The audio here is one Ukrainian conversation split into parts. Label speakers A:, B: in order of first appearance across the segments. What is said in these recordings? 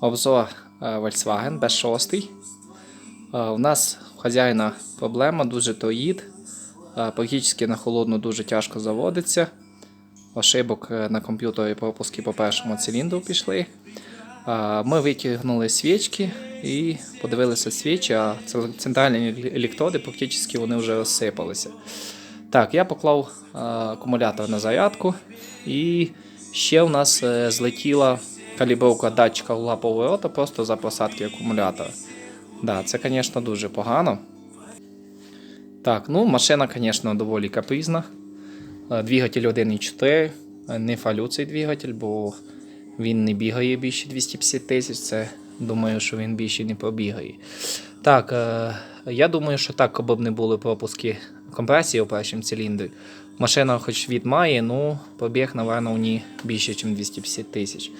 A: Обзор е, Volkswagen B6. Е, У нас в хазяїна проблема, дуже тоїд. Е, Практично на холодну дуже тяжко заводиться. Ошибок на комп'ютері пропуски по першому циліндру пішли. Ми витягнули свічки і подивилися свічі, а центральні електроди практично вони вже розсипалися. Так, я поклав е, акумулятор на зарядку, і ще у нас е, злетіла калібровка датчика угла поворота просто за посадки акумулятора. Да, це, звісно, дуже погано. Так, ну машина, звісно, доволі капризна. Е, Двигатель 1.4. Е, Не фалю цей двигатель, бо він не бігає більше 250 тисяч. Це думаю, що він більше не побігає. Так, е, я думаю, що так, аби б не були пропуски компресії у першому циліндрі. Машина хоч від має, ну пробіг, напевно, у ній більше, ніж 250 тисяч.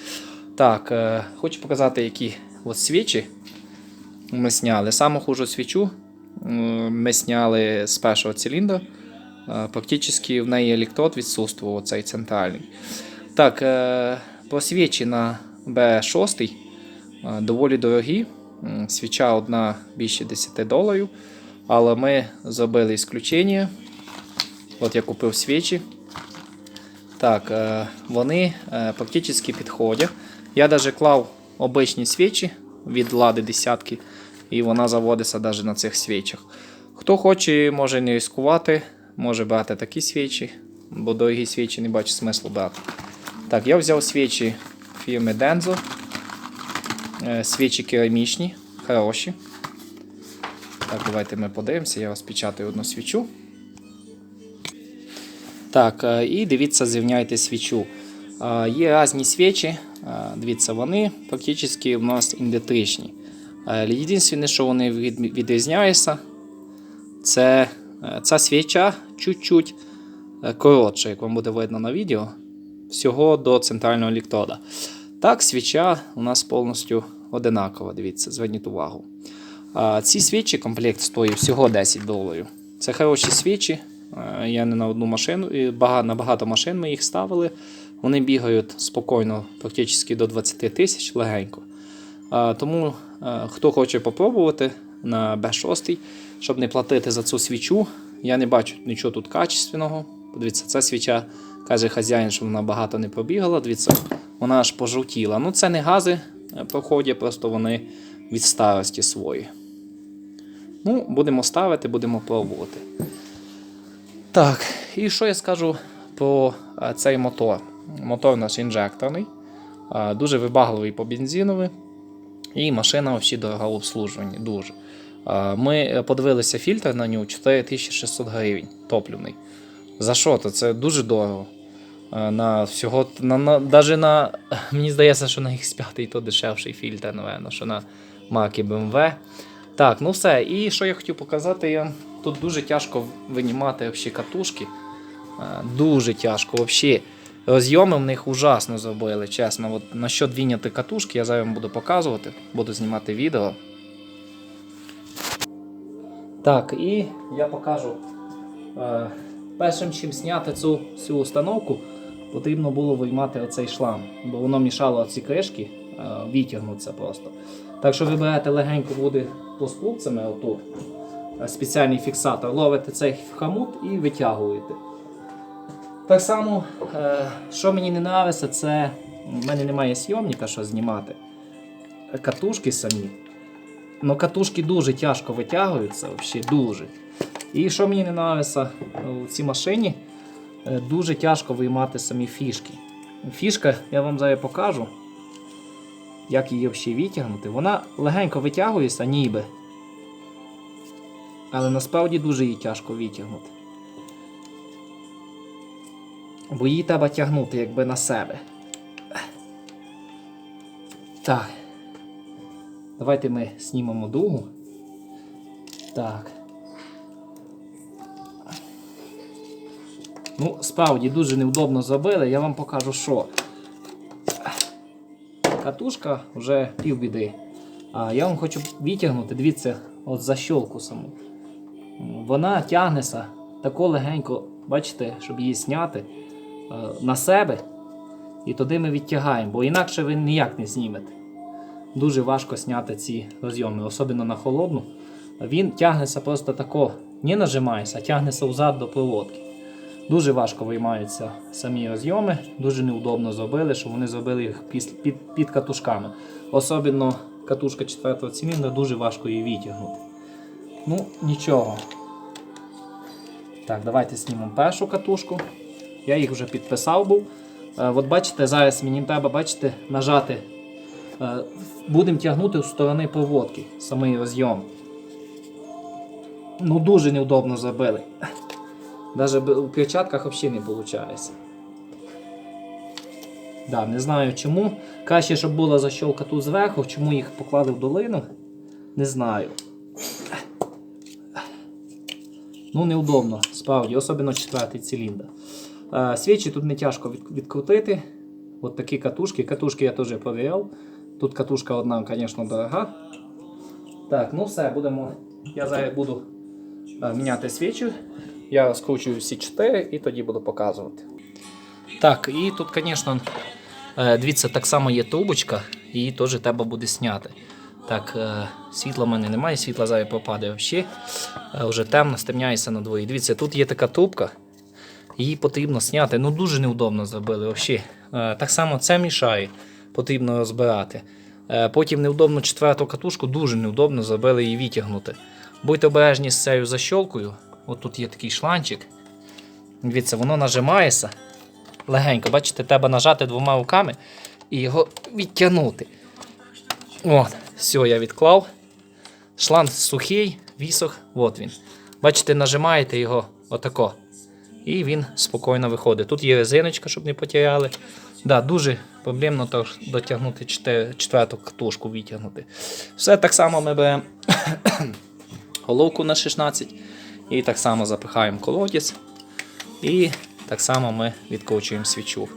A: Так, е, хочу показати, які от свічі ми сняли. Саму хужу свічу м, ми сняли з першого циліндра. Е, Практично в неї електрод відсутствував цей центральний. Так, е, про свічі на B6 е, доволі дорогі. Свіча одна більше 10 доларів. Але ми зробили ісключення. От я купив свічі. Так, е, вони е, практично підходять. Я навіть клав обичні свічі від лади десятки, і вона заводиться навіть на цих свічах. Хто хоче, може не ризикувати, може брати такі свічі, бо дорогі свічі не бачу смислу брати. Так, я взяв свічі фірми Denzo. Е, Свічі керамічні, хороші. Так, давайте ми подивимося, я розпечатаю одну свічу. Так, е, і дивіться, зрівняйте свічу. Е, Є різні свічі, дивіться, вони практично в нас індетричні. Е, Єдине, що вони відрізняються, це е, ця свіча чуть-чуть е, коротша, як вам буде видно на відео, всього до центрального електрода. Так, свіча у нас повністю одинакова, дивіться, зверніть увагу. Ці свічі комплект стоїть всього 10 доларів. Це хороші свічі. Е, Я не на одну машину, на багато машин ми їх ставили. Вони бігають спокійно, практично до 20 тисяч легенько. Тому е, хто хоче попробувати на B6, щоб не платити за цю свічу, я не бачу нічого тут качественного. Подивіться, ця свіча каже хазяїн, що вона багато не пробігала. Дивіться, вона аж пожовтіла. Ну, це не гази е, проходять, просто вони від старості свої. Ну, будемо ставити, будемо пробувати. Так, і що я скажу про е, цей мотор? Мотор у нас інжекторний, дуже вибагливий по бензинові, і машина взагалі дорога в обслужуванні. Дуже. Ми е, подивилися фільтр на нього 4600 гривень топливний. За що то? Це дуже дорого. На всього, на, на, даже на, мені здається, що на X5 то дешевший фільтр, напевно, що на марки BMW. Так, ну все. І що я хотів показати, я... тут дуже тяжко винімати катушки. Дуже тяжко. Взагалі. Розйоми в них ужасно зробили, чесно. От насчет віняти катушки я зараз вам буду показувати, буду знімати відео. Так, і я покажу. Е, першим чим зняти цю всю установку, потрібно було виймати оцей шлам, бо воно мішало ці кришки, е, витягнутися просто. Так що ви берете легенько буде плоскупцями отут, е, спеціальний фіксатор, ловите цей хомут і витягуєте. Так само, е, що мені не подобається, це в мене немає зйомника, що знімати. Катушки самі. Ну, катушки дуже тяжко витягуються, взагалі дуже. І що мені не подобається у цій машині, е, дуже тяжко виймати самі фішки. Фішка, я вам зараз покажу, як її взагалі витягнути. Вона легенько витягується, ніби. Але насправді дуже її тяжко витягнути. Бо її треба тягнути якби на себе. Так. Давайте ми знімемо другу. Так. Ну, справді дуже невдобно зробили, я вам покажу, що. Катушка вже півбіди. А я вам хочу витягнути, дивіться, от защолку саму. Вона тягнеться тако легенько, бачите, щоб її зняти на себе. І туди ми відтягаємо, бо інакше ви ніяк не знімете. дуже важко зняти ці розйоми, особливо на холодну. Він тягнеться просто тако, не нажимається, а тягнеться взад до проводки. Дуже важко виймаються самі розйоми, дуже неудобно зробили, що вони зробили їх під, під, під катушками. Особливо катушка 4 циліндра, дуже важко її витягнути. Ну, нічого. Так, давайте знімемо першу катушку. Я їх вже підписав був. Е, от бачите, зараз мені треба, бачите, нажати. Е, будемо тягнути з сторони проводки, самий розйом. Ну, дуже неудобно зробили. Навіть у перчатках взагалі не виходить. Да, не знаю чому. Краще, щоб була защолка тут зверху, чому їх поклали в долину. Не знаю. Ну, неудобно, справді, особливо четвертий циліндр. Е, свічі тут не тяжко відкрутити. От такі катушки. Катушки я теж перевіряв. Тут катушка одна, звісно, дорога. Так, ну все, будемо. Я зараз буду е, міняти свічі. Я розкручую всі 4 і тоді буду показувати. Так, і тут, звісно, е, дивіться, так само є трубочка, її теж треба буде зняти. Так, світла в мене немає, світла зараз попаде взагалі. Вже темно, стемняється на дворі. Дивіться, тут є така трубка, її потрібно зняти. Ну дуже неудобно зробили. Взагалі. Е, Так само це мішає, потрібно розбирати. Е, Потім неудобно четверту катушку, дуже неудобно зробили її витягнути. Будьте обережні з цією защолкою. От тут є такий шланчик. Дивіться, воно нажимається легенько. Бачите, треба нажати двома руками і його відтягнути. От, все, я відклав. Шланг сухий, вісох, от він. Бачите, нажимаєте його отако. І він спокійно виходить. Тут є резиночка, щоб не потеряли. Да, дуже проблемно дотягнути четверту катушку, витягнути. Все так само ми беремо головку на 16 і так само запихаємо колодязь. І так само ми відкручуємо свічу.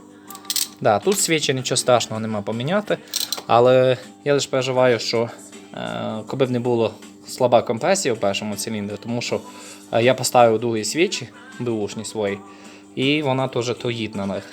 A: Да, тут свічі нічого страшного нема поміняти, але я лише переживаю, що е, коли б не було слаба компресія в першому циліндрі, тому що е, я поставив другі свічі, бушні свої, і вона теж тоїть на них.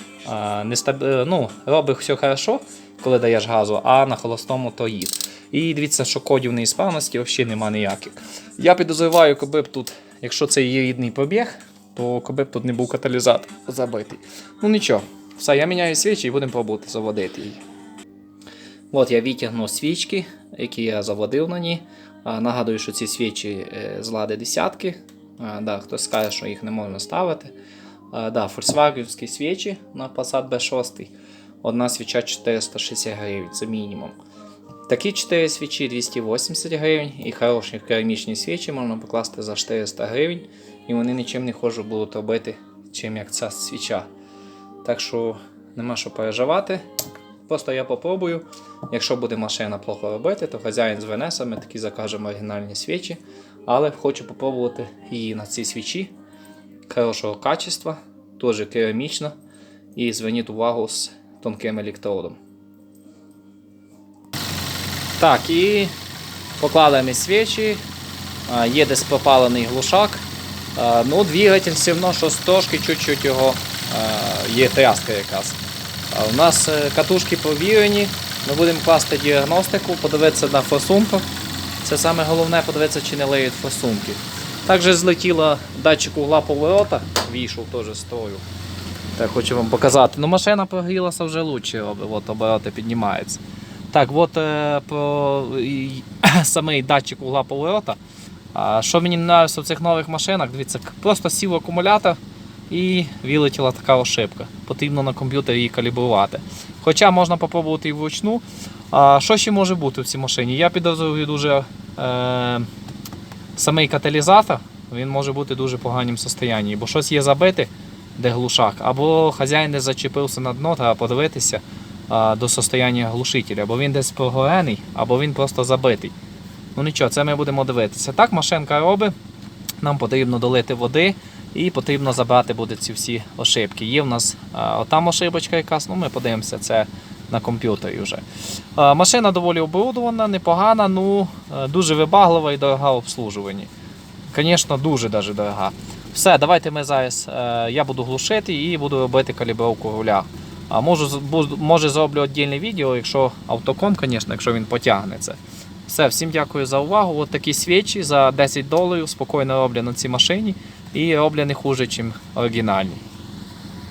A: Не е, ну, робить все хорошо, коли даєш газу, а на холостому тоїть. І дивіться, що кодів неісправності взагалі нема ніяких. Я підозрюваю, коли б тут, якщо це є рідний побіг, то коли б тут не був каталізатор забитий. Ну нічого, все, я міняю свічі і будемо пробувати заводити її. От я витягнув свічки, які я заводив на ній. Нагадую, що ці свічі е, з лади десятки. Да, хтось скаже, що їх не можна ставити. Да, Volkswagenські свічі на Passat B6. Одна свіча 460 гривень, це мінімум. Такі 4 свічі 280 гривень, і хороші керамічні свічі можна покласти за 400 гривень, і вони нічим не хожу будуть робити, чим як ця свіча. Так що нема що переживати. Просто я попробую. Якщо буде машина плохо робити, то хазяїн звене, ми такі закажемо оригінальні свічі. Але хочу попробувати її на цій свічі хорошого качества, теж керамічно. І зверніть увагу з тонким електродом. Так, і поклали ми свічі. Є десь пропалений глушак. Ну, двигатель все одно, що трошки чуть-чуть його є тряска якась. У нас е, катушки провірені. Ми будемо класти діагностику, подивитися на форсунках. Це саме головне подивитися, чи не леють форсунки. Також злетіла датчик угла поворота, війшов теж з строю. Так, хочу вам показати. Ну, машина прогрілася вже краще от обороти піднімаються. Так, от е, про самий датчик угла поворота. А, що мені не подобається в цих нових машинах, дивіться, просто сів акумулятор і вилетіла така ошибка. Потрібно на комп'ютері її калібрувати. Хоча можна попробувати і вручну. А, що ще може бути в цій машині? Я підозрюю дуже е, самий каталізатор, він може бути в дуже поганому стані, бо щось є забите, де глушак, або хазяїн не зачепився на дно, треба подивитися а, до состояння глушителя, або він десь прогорений, або він просто забитий. Ну нічого, це ми будемо дивитися. Так, машинка робить. Нам потрібно долити води і потрібно забрати буде ці всі ошибки. Є в нас отам ошибочка якась, ну ми подивимося це на комп'ютері вже. Машина доволі оборудована, непогана, ну е, дуже вибаглива і дорога в обслужуванні. Звісно, дуже даже дорога. Все, давайте ми зараз. е, я буду глушити і буду робити калібровку руля. А можу, може зроблю віддільне відео, якщо автоком, звісно, якщо він потягне це. Все, всім дякую за увагу. От такі свічі за 10 доларів спокійно роблять на цій машині і роблять не хуже, ніж оригінальні.